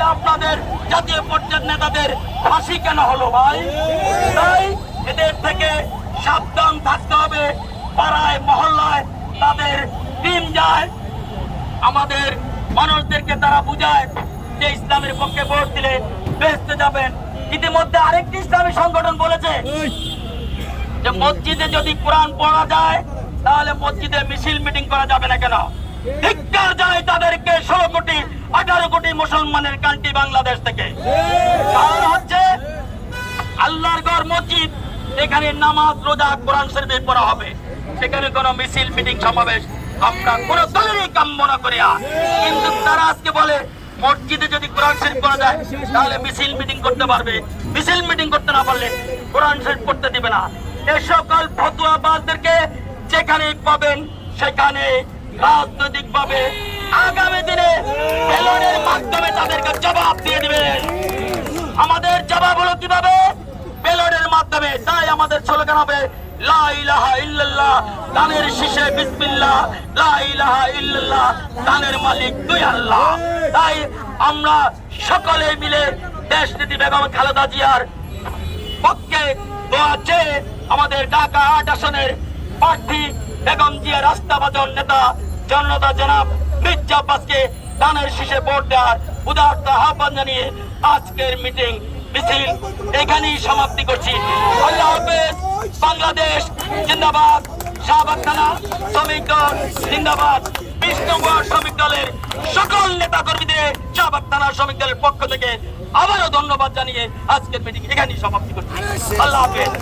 তাহলে আপনাদের জাতীয় পর্যায়ের নেতাদের ফাঁসি কেন হলো ভাই? তাই এদের থেকে সাবধান থাকতে হবে। পাড়ায়, মহল্লায় তাদের টিম যায়। আমাদের মানুষদেরকে তারা বুঝায় যে ইসলামের পক্ষে ভোট দিলে বেসতে যাবেন। ইতিমধ্যে আরেকটি ইসলামী সংগঠন বলেছে যে মসজিদে যদি কোরআন পড়া যায়, তাহলে মসজিদে মিছিল মিটিং করা যাবে না কেন? ধিক্কার যায় তাদেরকে ষোলো কোটি। মুসলমানের কান্ট্রি বাংলাদেশ থেকে। কারণ হচ্ছে আল্লাহর ঘর মসজিদ, এখানে নামাজ, রোজা, কোরআন শরীফে পড়া হবে। সেখানে কোনো মিছিল, মিটিং, সমাবেশ আমরা কোনো দলেরই কাম্য না কিন্তু তারা আজকে বলে, মসজিদে যদি কোরআন শরীফ পড়া যায়, তাহলে মিছিল, মিটিং করতে পারবে। মিছিল, মিটিং করতে না পারলে কোরআন শরীফ পড়তে দিবে না। এ সকল ফতুয়াবাদদেরকে যেখানে পাবেন সেখানে রাজনৈতিক ভাবে আগামী তাদেরকে জবাব দিয়ে দিবেন আমাদের জবাব হলো কীভাবে? বেলনের মাধ্যমে। তাই আমাদের স্লোগান হবে আমরা সকলে মিলে দেশ নীতি বেগম পক্ষে আমাদের ঢাকা আট আসনের প্রার্থী বেগম জিয়া রাস্তাবাজন নেতা জনতা জনাব মির্জা আব্বাসকে দানের শীষে ভোট দেওয়ার উদারত আহ্বান জানিয়ে আজকের মিটিং মিছিল এখানেই সমাপ্তি করছি। আল্লাহ হাফেজ, বাংলাদেশ জিন্দাবাদ। শাহবাগ থানা শ্রমিক দল জিন্দাবাদ। বিশ নম্বর শ্রমিক দলের সকল নেতা কর্মীদের শাহবাগ থানা শ্রমিক দলের পক্ষ থেকে আবারও ধন্যবাদ জানিয়ে আজকের মিটিং এখানেই সমাপ্তি করছি। আল্লাহ হাফেজ।